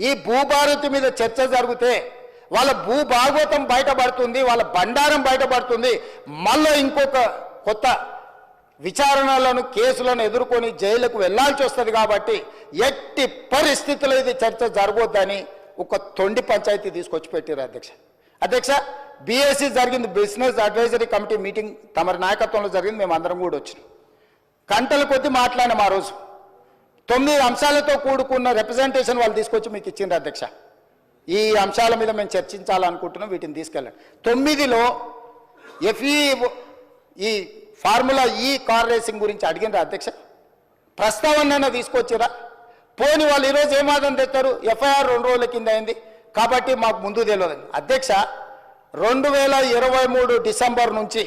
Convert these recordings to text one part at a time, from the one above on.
ఈ భూభారతి మీద చర్చ జరిగితే వాళ్ళ భూభాగవతం బయటపడుతుంది వాళ్ళ బండారం బయటపడుతుంది. మళ్ళీ ఇంకొక కొత్త విచారణలను కేసులను ఎదుర్కొని జైలుకు వెళ్ళాల్సి వస్తుంది కాబట్టి ఎట్టి పరిస్థితుల్లో ఇది చర్చ జరగొద్దని ఒక తొండి పంచాయతీ తీసుకొచ్చి పెట్టారు అధ్యక్ష. అధ్యక్ష బీఎస్సీ జరిగింది బిజినెస్ అడ్వైజరీ కమిటీ మీటింగ్ తమరి నాయకత్వంలో జరిగింది మేము అందరం కూడా వచ్చినాం. గంటల కొద్దీ మాట్లాడినాం ఆ రోజు. తొమ్మిది అంశాలతో కూడుకున్న రిప్రజెంటేషన్ వాళ్ళు తీసుకొచ్చి మీకు ఇచ్చింది అధ్యక్ష. ఈ అంశాల మీద మేము చర్చించాలనుకుంటున్నాం వీటిని తీసుకెళ్ళండి. తొమ్మిదిలో ఎఫ్ఈ ఈ ఫార్ములా ఈ కార్ రేసింగ్ గురించి అడిగిందా అధ్యక్ష? ప్రస్తావన తీసుకొచ్చిరా పోని వాళ్ళు ఈరోజు ఏమాదం తెస్తారు ఎఫ్ఐఆర్ రెండు రోజుల కింద అయింది. కాబట్టి మాకు ముందు తెలియదు. అధ్యక్ష రెండు వేల ఇరవై మూడు డిసెంబర్ నుంచి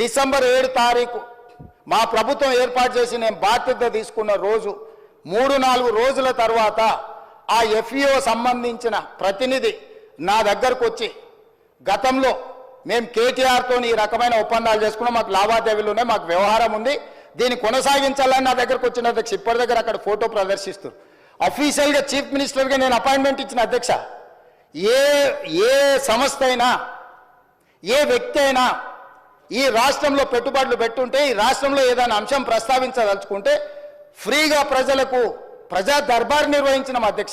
డిసెంబర్ ఏడు తారీఖు మా ప్రభుత్వం ఏర్పాటు చేసి నేను బాధ్యత తీసుకున్న రోజు మూడు నాలుగు రోజుల తర్వాత ఆ ఎఫ్ఈఓ సంబంధించిన ప్రతినిధి నా దగ్గరకు వచ్చి గతంలో మేము కేటీఆర్తో ఈ రకమైన ఒప్పందాలు చేసుకున్నాం మాకు లావాదేవీలు ఉన్నాయి మాకు వ్యవహారం ఉంది దీన్ని కొనసాగించాలని నా దగ్గరకు వచ్చిన అధ్యక్ష ఇప్పటి దగ్గర అక్కడ ఫోటో ప్రదర్శిస్తారు అఫీషియల్గా చీఫ్ మినిస్టర్గా నేను అపాయింట్మెంట్ ఇచ్చిన అధ్యక్ష ఏ ఏ సంస్థ అయినా ఏ వ్యక్తి అయినా ఈ రాష్ట్రంలో పెట్టుబడులు పెట్టుంటే ఈ రాష్ట్రంలో ఏదైనా అంశం ప్రస్తావించదలుచుకుంటే ఫ్రీగా ప్రజలకు ప్రజా దర్బార్ నిర్వహించిన అధ్యక్ష.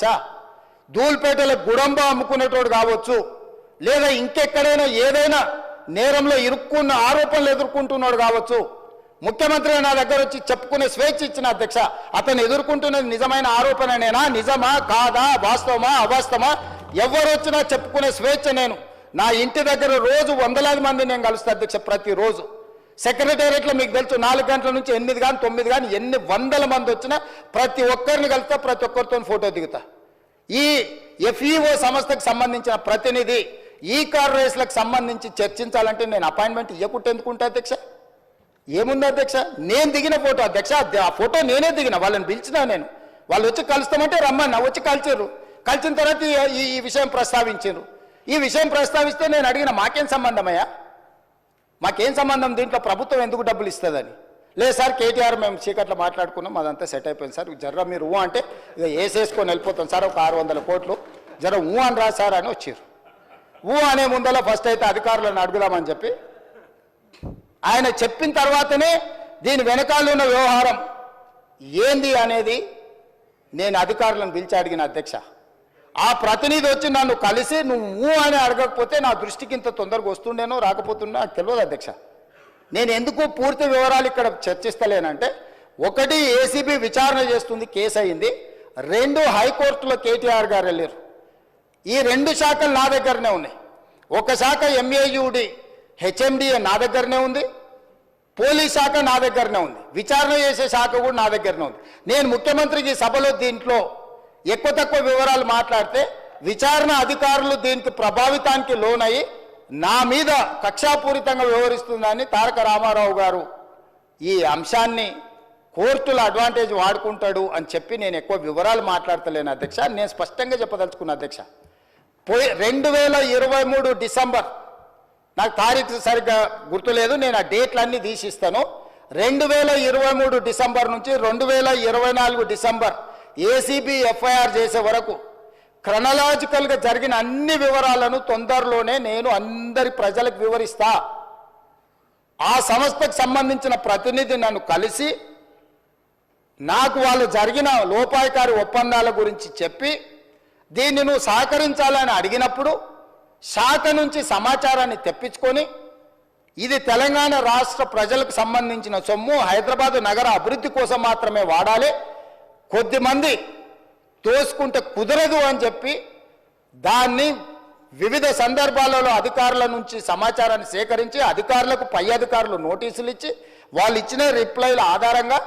ధూల్పేటలో గుడంబ అమ్ముకునేటోడు కావచ్చు లేదా ఇంకెక్కడైనా ఏదైనా నేరంలో ఇరుక్కున్న ఆరోపణలు ఎదుర్కొంటున్నాడు కావచ్చు. ముఖ్యమంత్రి నా దగ్గర వచ్చి చెప్పుకునే స్వేచ్ఛ ఇచ్చిన అధ్యక్ష అతను ఎదుర్కొంటున్నది నిజమైన ఆరోపణనేనా? నిజమా? కాదా? వాస్తవమా? అవాస్తవమా? ఎవరు వచ్చినా చెప్పుకునే స్వేచ్ఛ నేను. నా ఇంటి దగ్గర రోజు వందలాది మంది నేను కలుస్తా అధ్యక్ష ప్రతిరోజు. సెక్రటేరియట్లో మీకు తెలుసు నాలుగు గంటల నుంచి ఎనిమిది కానీ తొమ్మిది కానీ ఎన్ని వందల మంది వచ్చినా ప్రతి ఒక్కరిని కలుస్తా ప్రతి ఒక్కరితో ఫోటో దిగుతా. ఈ ఎఫ్ఈఓ సంస్థకు సంబంధించిన ప్రతినిధి ఈ కార్ రేస్లకు సంబంధించి చర్చించాలంటే నేను అపాయింట్మెంట్ ఇవ్వకుంటే ఎందుకుంటా అధ్యక్ష? ఏముంది అధ్యక్ష? నేను దిగిన ఫోటో అధ్యక్ష ఆ ఫోటో నేనే దిగిన వాళ్ళని పిలిచినా నేను. వాళ్ళు వచ్చి కలుస్తామంటే రమ్మన్నా వచ్చి కలిచారు కలిసిన తర్వాత ఈ- ఈ విషయం ప్రస్తావించారు ఈ విషయం ప్రస్తావిస్తే నేను అడిగిన మాకేం సంబంధమయ్యా? మాకేం సంబంధం దీంట్లో? ప్రభుత్వం ఎందుకు డబ్బులు ఇస్తుందని. లేదు సార్ కేటీఆర్ మేము చీకట్లో మాట్లాడుకున్నాం అదంతా సెట్ అయిపోయింది సార్. జర్ర మీరు ఊ అంటే ఇక వేసేసుకొని వెళ్ళిపోతాం సార్ ఒక ఆరు వందల కోట్లు. జర ఊ అని రా సార్ అని వచ్చారు ఊ అనే ముందల ఫస్ట్ అయితే అధికారులను అడుగుదామని చెప్పి ఆయన చెప్పిన తర్వాతనే దీని వెనకాల ఉన్న వ్యవహారం ఏంది అనేది నేను అధికారులను పిలిచి అడిగిన అధ్యక్ష. ఆ ప్రతినిధి వచ్చి నన్ను కలిసి నువ్వు అని అడగకపోతే నా దృష్టికి ఇంత తొందరగా వస్తుండేనో రాకపోతుండే నాకు తెలియదు అధ్యక్ష. నేను ఎందుకు పూర్తి వివరాలు ఇక్కడ చర్చిస్తలేనంటే ఒకటి ఏసీబీ విచారణ చేస్తుంది కేసు అయింది. రెండు హైకోర్టులో కేటీఆర్ గారు వెళ్ళారు. ఈ రెండు శాఖలు నా దగ్గరనే ఉన్నాయి. ఒక శాఖ ఎంఏయుడి హెచ్ఎండిఏ నా దగ్గరనే ఉంది. పోలీస్ శాఖ నా దగ్గరనే ఉంది. విచారణ చేసే శాఖ కూడా నా దగ్గరనే ఉంది. నేను ముఖ్యమంత్రికి సభలో దీంట్లో ఎక్కువ తక్కువ వివరాలు మాట్లాడితే విచారణ అధికారులు దీనికి ప్రభావితానికి లోనయ్యి నా మీద కక్షాపూరితంగా వ్యవహరిస్తుందని తారక రామారావు గారు ఈ అంశాన్ని కోర్టుల అడ్వాంటేజ్ వాడుకుంటాడు అని చెప్పి నేను ఎక్కువ వివరాలు మాట్లాడతలేను అధ్యక్ష. నేను స్పష్టంగా చెప్పదలుచుకున్నా అధ్యక్ష పోయి రెండు వేల ఇరవై మూడు డిసెంబర్ నాకు తారీఖు సరిగ్గా గుర్తులేదు నేను ఆ డేట్లన్నీ తీసిస్తాను. రెండు వేల ఇరవై మూడు డిసెంబర్ నుంచి రెండు వేల ఇరవై నాలుగు డిసెంబర్ ఏసీబీ ఎఫ్ఐఆర్ చేసే వరకు క్రనలాజికల్గా జరిగిన అన్ని వివరాలను తొందరలోనే నేను అందరి ప్రజలకు వివరిస్తా. ఆ సంస్థకు సంబంధించిన ప్రతినిధి నన్ను కలిసి నాకు వాళ్ళు జరిగిన లోపాయకారి ఒప్పందాల గురించి చెప్పి దీన్ని నువ్వు సహకరించాలని అడిగినప్పుడు శాఖ నుంచి సమాచారాన్ని తెప్పించుకొని ఇది తెలంగాణ రాష్ట్ర ప్రజలకు సంబంధించిన సొమ్ము హైదరాబాద్ నగర అభివృద్ధి కోసం మాత్రమే వాడాలి. కొద్దిమంది తోసుకుంటే కుదరదు అని చెప్పి దాన్ని వివిధ సందర్భాలలో అధికారుల నుంచి సమాచారాన్ని సేకరించి అధికారులకు పై అధికారులు నోటీసులు ఇచ్చి వాళ్ళు ఇచ్చిన రిప్లైల ఆధారంగా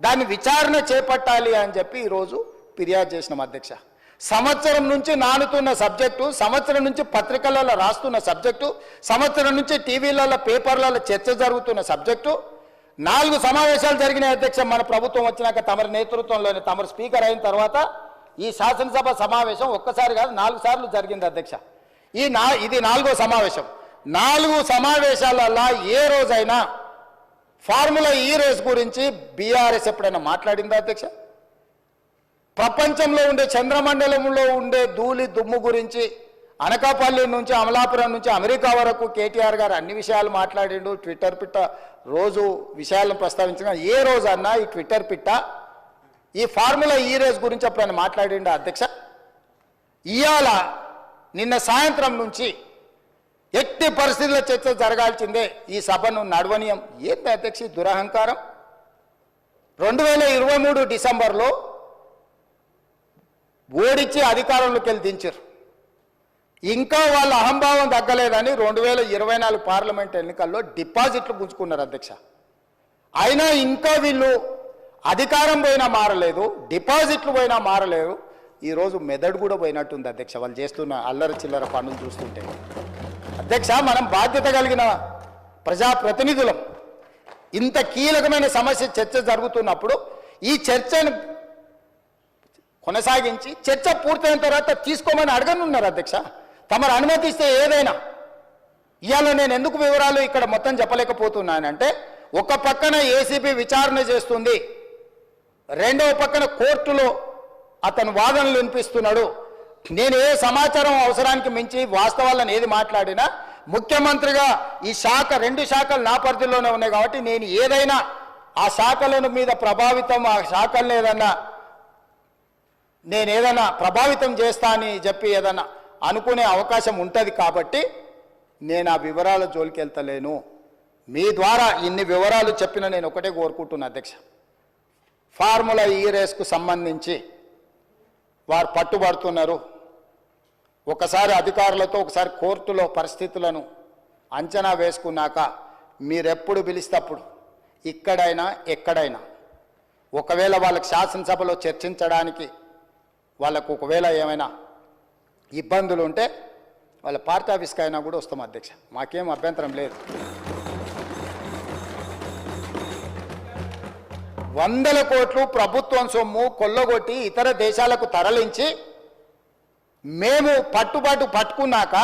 దాన్ని విచారణ చేపట్టాలి అని చెప్పి ఈరోజు ఫిర్యాదు చేసినాం అధ్యక్ష. సంవత్సరం నుంచి నానుతున్న సబ్జెక్టు సంవత్సరం నుంచి పత్రికలలో రాస్తున్న సబ్జెక్టు సంవత్సరం నుంచి టీవీలలో పేపర్లలో చర్చ జరుగుతున్న సబ్జెక్టు నాలుగు సమావేశాలు జరిగినాయి అధ్యక్ష. మన ప్రభుత్వం వచ్చినాక తమరి నేతృత్వంలోని తమరు స్పీకర్ అయిన తర్వాత ఈ శాసనసభ సమావేశం ఒక్కసారి కాదు నాలుగు సార్లు జరిగింది అధ్యక్ష. ఈ నా ఇది నాలుగో సమావేశం. నాలుగు సమావేశాలలో ఏ రోజైనా ఫార్ములా ఈ రేస్ గురించి బీఆర్ఎస్ ఎప్పుడైనా మాట్లాడిందా అధ్యక్ష? ప్రపంచంలో ఉండే చంద్రమండలంలో ఉండే ధూళి దుమ్ము గురించి అనకాపల్లి నుంచి అమలాపురం నుంచి అమెరికా వరకు కేటీఆర్ గారు అన్ని విషయాలు మాట్లాడిండు. ట్విట్టర్ పిట్ట రోజు విషయాలను ప్రస్తావించిన ఏ రోజు అన్నా ఈ ట్విట్టర్ పిట్ట ఈ ఫార్ములా ఈ రేస్ గురించి అప్పుడు మాట్లాడిండు అధ్యక్ష? ఇవాళ నిన్న సాయంత్రం నుంచి ఎట్టి పరిస్థితుల్లో చర్చ జరగాల్సిందే ఈ సభను నడవనీయం. ఏంటి అధ్యక్ష దురహంకారం? రెండు వేల ఇరవై మూడు డిసెంబర్లో ఓడించి అధికారంలోకి వెళ్ళి దించారు ఇంకా వాళ్ళ అహంభావం తగ్గలేదని రెండు వేల ఇరవై నాలుగు పార్లమెంట్ ఎన్నికల్లో డిపాజిట్లు పుంజుకున్నారు అధ్యక్ష. అయినా ఇంకా వీళ్ళు అధికారం పోయినా మారలేదు డిపాజిట్లు పోయినా మారలేదు. ఈరోజు మెదడు కూడా పోయినట్టుంది అధ్యక్ష వాళ్ళు చేస్తున్న అల్లరి చిల్లర పనులు చూస్తుంటే. అధ్యక్ష మనం బాధ్యత కలిగిన ప్రజాప్రతినిధులం. ఇంత కీలకమైన సమస్య చర్చ జరుగుతున్నప్పుడు ఈ చర్చను కొనసాగించి చర్చ పూర్తయిన తర్వాత తీసుకోమని అడగనున్నారు అధ్యక్ష. తమరు అనుమతిస్తే ఏదైనా. ఇవాళ నేను ఎందుకు వివరాలు ఇక్కడ మొత్తం చెప్పలేకపోతున్నానంటే ఒక పక్కన ఏసీబీ విచారణ చేస్తుంది రెండవ పక్కన కోర్టులో అతను వాదనలు వినిపిస్తున్నాడు. నేను ఏ సమాచారం అవసరానికి మించి వాస్తవాలను ఏది మాట్లాడినా ముఖ్యమంత్రిగా ఈ శాఖ రెండు శాఖలు నా పరిధిలోనే ఉన్నాయి కాబట్టి నేను ఏదైనా ఆ శాఖలను మీద ప్రభావితం ఆ శాఖలను ఏదన్నా నేను ఏదైనా ప్రభావితం చేస్తా అని చెప్పి ఏదైనా అనుకునే అవకాశం ఉంటుంది కాబట్టి నేను ఆ వివరాల జోలికి వెళ్తలేను మీ ద్వారా ఇన్ని వివరాలు చెప్పిన నేను ఒకటే కోరుకుంటున్నా అధ్యక్ష. ఫార్ములా ఈ రేస్కు సంబంధించి వారు పట్టుబడుతున్నారు. ఒకసారి అధికారులతో ఒకసారి కోర్టులో పరిస్థితులను అంచనా వేసుకున్నాక మీరెప్పుడు పిలిస్తప్పుడు ఇక్కడైనా ఎక్కడైనా. ఒకవేళ వాళ్ళకి శాసనసభలో చర్చించడానికి వాళ్ళకు ఒకవేళ ఏమైనా ఇబ్బందులు ఉంటే వాళ్ళ పార్టీ ఆఫీస్కి అయినా కూడా వస్తాం అధ్యక్ష. మాకేం అభ్యంతరం లేదు. వందల కోట్లు ప్రభుత్వం సొమ్ము కొల్లగొట్టి ఇతర దేశాలకు తరలించి మేము పట్టుబాటు పట్టుకున్నాక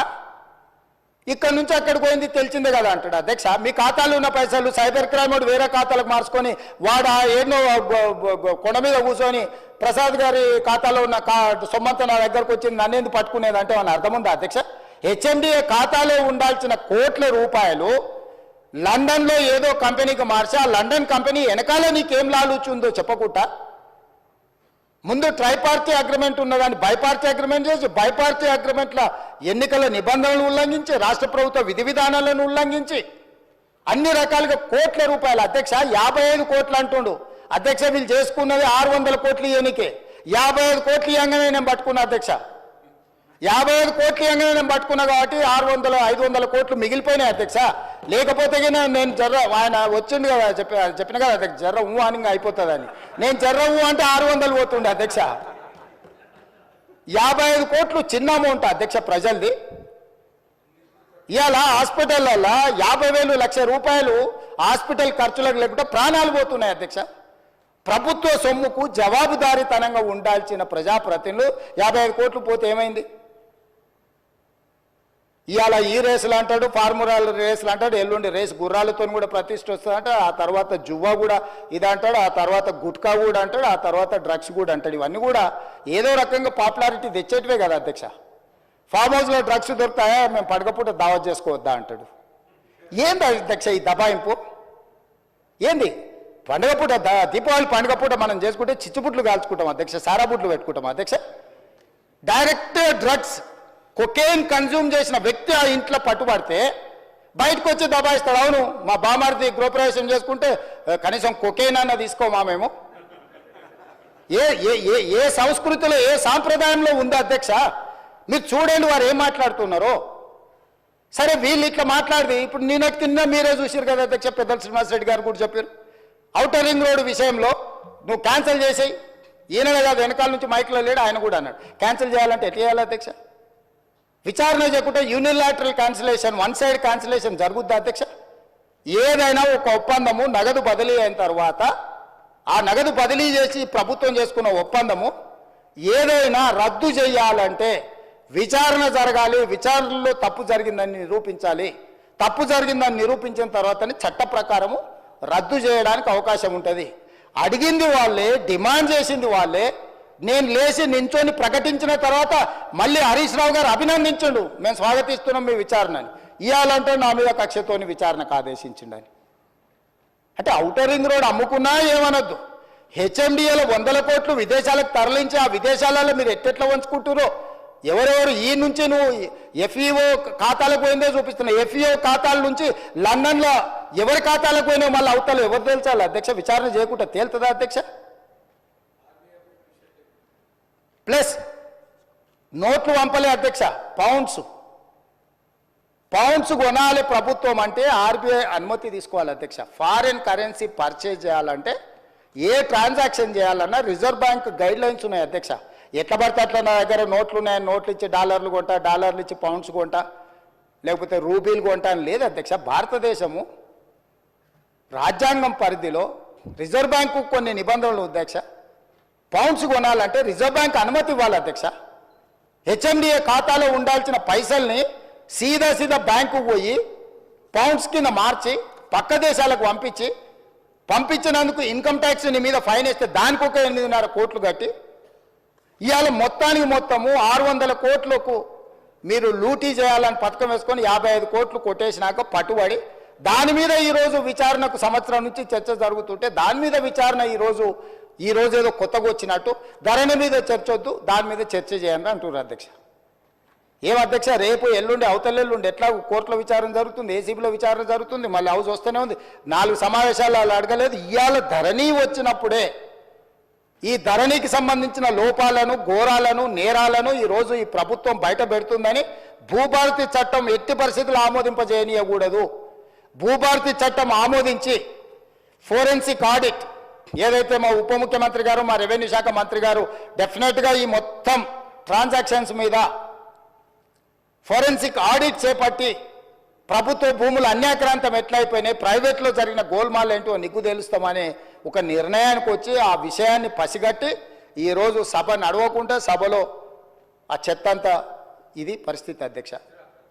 ఇక్కడ నుంచి అక్కడికి పోయింది తెలిసిందే కదా అంటాడు. అధ్యక్ష మీ ఖాతాలో ఉన్న పైసలు సైబర్ క్రైమ్ వాడు వేరే ఖాతాలకు మార్చుకొని వాడు ఆ ఎన్నో కొండ మీద కూర్చొని ప్రసాద్ గారి ఖాతాలో ఉన్న కా సొమ్మంతా నా దగ్గరకు వచ్చింది నన్నేందుకు పట్టుకునేది అంటే మన అర్థం ఉందా అధ్యక్ష? హెచ్ఎండిఏ ఖాతాలో ఉండాల్సిన కోట్ల రూపాయలు లండన్లో ఏదో కంపెనీకి మార్చి ఆ లండన్ కంపెనీ వెనకాల నీకేం లాలుచుందో చెప్పకుండా ముందు ట్రైపార్టీ అగ్రిమెంట్ ఉన్నదాన్ని బైపార్టీ అగ్రిమెంట్ చేసి బైపార్టీ అగ్రిమెంట్ల ఎన్నికల నిబంధనలు ఉల్లంఘించి రాష్ట్ర ప్రభుత్వ విధి విధానాలను ఉల్లంఘించి అన్ని రకాలుగా కోట్ల రూపాయలు. అధ్యక్ష యాభై ఐదు కోట్లు అంటుండు. అధ్యక్ష వీళ్ళు చేసుకున్నది ఆరు వందల కోట్లు ఇవ్వనికే యాభై ఐదు కోట్లు ఇవ్వగానే నేను పట్టుకున్నా అధ్యక్ష. యాభై ఐదు కోట్లు ఇవ్వగానే నేను పట్టుకున్నా కాబట్టి ఆరు వందల ఐదు వందల కోట్లు మిగిలిపోయినాయి అధ్యక్ష. లేకపోతే నేను జర్ర ఆయన వచ్చిండు కదా చెప్పి చెప్పిన కదా అధ్యక్ష జర్ర ఊ అని అయిపోతుందని. నేను జర్ర ఊ అంటే ఆరు వందలు పోతుండే అధ్యక్ష. యాభై ఐదు కోట్లు చిన్న అమౌంట్ అధ్యక్ష ప్రజలది. ఇవాళ హాస్పిటల్లో యాభై వేలు లక్ష రూపాయలు హాస్పిటల్ ఖర్చులకు లేకుండా ప్రాణాలు పోతున్నాయి అధ్యక్ష. ప్రభుత్వ సొమ్ముకు జవాబుదారీతనంగా ఉండాల్సిన ప్రజాప్రతినిధులు యాభై ఐదు కోట్లు పోతే ఏమైంది? ఇవాళ ఈ రేసులు అంటాడు ఫార్ములాల రేసులు అంటాడు ఎల్లుండి రేస్ గుర్రాలతో కూడా ప్రతిష్ట వస్తుందంట ఆ తర్వాత జువ్వా కూడా ఇది అంటాడు ఆ తర్వాత గుట్కా కూడా అంటాడు ఆ తర్వాత డ్రగ్స్ కూడా అంటాడు. ఇవన్నీ కూడా ఏదో రకంగా పాపులారిటీ తెచ్చేటివే కదా అధ్యక్ష. ఫామ్ హౌస్లో డ్రగ్స్ దొరుకుతాయా? మేము పడకపోతే దావత్ చేసుకోవద్దా అంటాడు. ఏంది అధ్యక్ష ఈ దబాయింపు? ఏంది? పండుగ పూట దీపావళి పండుగ పూట మనం చేసుకుంటే చిచ్చుబుట్లు కాల్చుకుంటాం అధ్యక్ష సారా బుట్లు పెట్టుకుంటాం అధ్యక్ష. డైరెక్ట్ డ్రగ్స్ కొకేన్ కన్జ్యూమ్ చేసిన వ్యక్తి ఆ ఇంట్లో పట్టుబడితే బయటకు వచ్చి దబాయిస్తాడు. అవును మా బామారిది గృహప్రవేశం చేసుకుంటే కనీసం కొకేన్ అన్న తీసుకోమా మేము? ఏ ఏ ఏ ఏ సంస్కృతిలో ఏ సాంప్రదాయంలో ఉందో అధ్యక్ష? మీరు చూడండి వారు ఏం మాట్లాడుతున్నారో. సరే వీళ్ళు ఇట్లా మాట్లాడి ఇప్పుడు నేను తిన్నా మీరే చూసారు కదా అధ్యక్ష పెద్దల శ్రీనివాసరెడ్డి గారు కూడా చెప్పారు. అవుటర్ రింగ్ రోడ్ విషయంలో నువ్వు క్యాన్సిల్ చేసేయి. ఈయన కాదు వెనకాల నుంచి మైక్లో లేడు ఆయన కూడా అన్నాడు. క్యాన్సిల్ చేయాలంటే ఎట్లా చేయాలి అధ్యక్ష? విచారణ చేయకుంటే unilateral cancellation one side cancellation జరుగుద్దా అధ్యక్ష? ఏదైనా ఒక ఒప్పందము నగదు బదిలీ అయిన తర్వాత ఆ నగదు బదిలీ చేసి ప్రభుత్వం చేసుకున్న ఒప్పందము ఏదైనా రద్దు చేయాలంటే విచారణ జరగాలి విచారణలో తప్పు జరిగిందని నిరూపించాలి. తప్పు జరిగిందని నిరూపించిన తర్వాతనే చట్ట ప్రకారము రద్దు చేయడానికి అవకాశం ఉంటుంది. అడిగింది వాళ్ళే డిమాండ్ చేసింది వాళ్ళే నేను లేచి నించొని ప్రకటించిన తర్వాత మళ్ళీ హరీష్ రావు గారు అభినందించండు. మేము స్వాగతిస్తున్నాం మీ విచారణని. ఇవ్వాలంటే నా మీద కక్షతోని విచారణకు ఆదేశించిండని. అంటే ఔటర్ రింగ్ రోడ్ అమ్ముకున్నా ఏమనొద్దు. హెచ్ఎండిఏలో వందల కోట్లు విదేశాలకు తరలించి ఆ విదేశాలలో మీరు ఎట్టెట్లా వంచుకుంటారో ఎవరెవరు ఈ నుంచి నువ్వు ఎఫ్ఈఓ ఖాతాలకు పోయిందే చూపిస్తున్నావు ఎఫ్ఈఓ ఖాతాల నుంచి లండన్లో ఎవరి ఖాతాలకు పోయినా మళ్ళీ అవతల ఎవరు తేల్చాలి? అధ్యక్ష విచారణ చేయకుండా తేలుతుందా అధ్యక్ష? ప్లస్ నోట్లు పంపలే అధ్యక్ష పౌండ్స్ పౌండ్స్ కొనాలి ప్రభుత్వం అంటే ఆర్బీఐ అనుమతి తీసుకోవాలి అధ్యక్ష. ఫారిన్ కరెన్సీ పర్చేజ్ చేయాలంటే ఏ ట్రాన్సాక్షన్ చేయాలన్నా రిజర్వ్ బ్యాంక్ గైడ్ లైన్స్ ఉన్నాయి అధ్యక్ష. ఎట్లా పడితే అట్లా నా దగ్గర నోట్లు ఉన్నాయి నోట్లు ఇచ్చి డాలర్లు కొంటా డాలర్లు ఇచ్చి పౌండ్స్ కొంటా లేకపోతే రూపీలు కొంటా అని లేదు అధ్యక్ష. భారతదేశము రాజ్యాంగం పరిధిలో రిజర్వ్ బ్యాంకు కొన్ని నిబంధనలు అధ్యక్ష. పౌండ్స్ కొనాలంటే రిజర్వ్ బ్యాంక్ అనుమతి ఇవ్వాలి అధ్యక్ష. హెచ్ఎండిఏ ఖాతాలో ఉండాల్సిన పైసల్ని సీదా సీదా బ్యాంకు పోయి పౌండ్స్ కింద మార్చి పక్క దేశాలకు పంపించి పంపించినందుకు ఇన్కమ్ ట్యాక్స్ నీ మీద ఫైన్ వేస్తే దానికి ఒక ఎనిమిదిన్నర కోట్లు కట్టి ఇవాళ మొత్తానికి మొత్తము ఆరు వందల కోట్లకు మీరు లూటీ చేయాలని పథకం వేసుకొని యాభై ఐదు కోట్లు కొట్టేసినాక పట్టుబడి దాని మీద ఈరోజు విచారణకు సంవత్సరం నుంచి చర్చ జరుగుతుంటే దాని మీద విచారణ ఈరోజు ఈ రోజు ఏదో కొత్తగా వచ్చినట్టు ధరణి మీద చర్చ వద్దు దాని మీద చర్చ చేయండి అంటున్నారు అధ్యక్ష. ఏం అధ్యక్ష రేపు ఎల్లుండి అవతల ఎల్లుండి ఎట్లా కోర్టులో విచారణ జరుగుతుంది ఏసీబీలో విచారణ జరుగుతుంది మళ్ళీ హౌస్ వస్తూనే ఉంది. నాలుగు సమావేశాలు వాళ్ళు అడగలేదు ఇవాళ ధరణి వచ్చినప్పుడే ఈ ధరణికి సంబంధించిన లోపాలను ఘోరాలను నేరాలను ఈరోజు ఈ ప్రభుత్వం బయట పెడుతుందని భూభారతి చట్టం ఎట్టి పరిస్థితులు ఆమోదింపజేయనీయకూడదు. భూభారతి చట్టం ఆమోదించి ఫోరెన్సిక్ ఆడిట్ ఏదైతే మా ఉప ముఖ్యమంత్రి గారు మా రెవెన్యూ శాఖ మంత్రి గారు డెఫినెట్గా ఈ మొత్తం ట్రాన్సాక్షన్స్ మీద ఫోరెన్సిక్ ఆడిట్ చేపట్టి ప్రభుత్వ భూములు అన్యాక్రాంతం ఎట్లయిపోయినాయి ప్రైవేట్లో జరిగిన గోల్మాల్ ఏంటో నిగ్గు తెలుస్తామని ఒక నిర్ణయానికి వచ్చి ఆ విషయాన్ని పసిగట్టి ఈరోజు సభ నడవకుండా సభలో ఆ చెత్త అంతా ఇది పరిస్థితి అధ్యక్ష.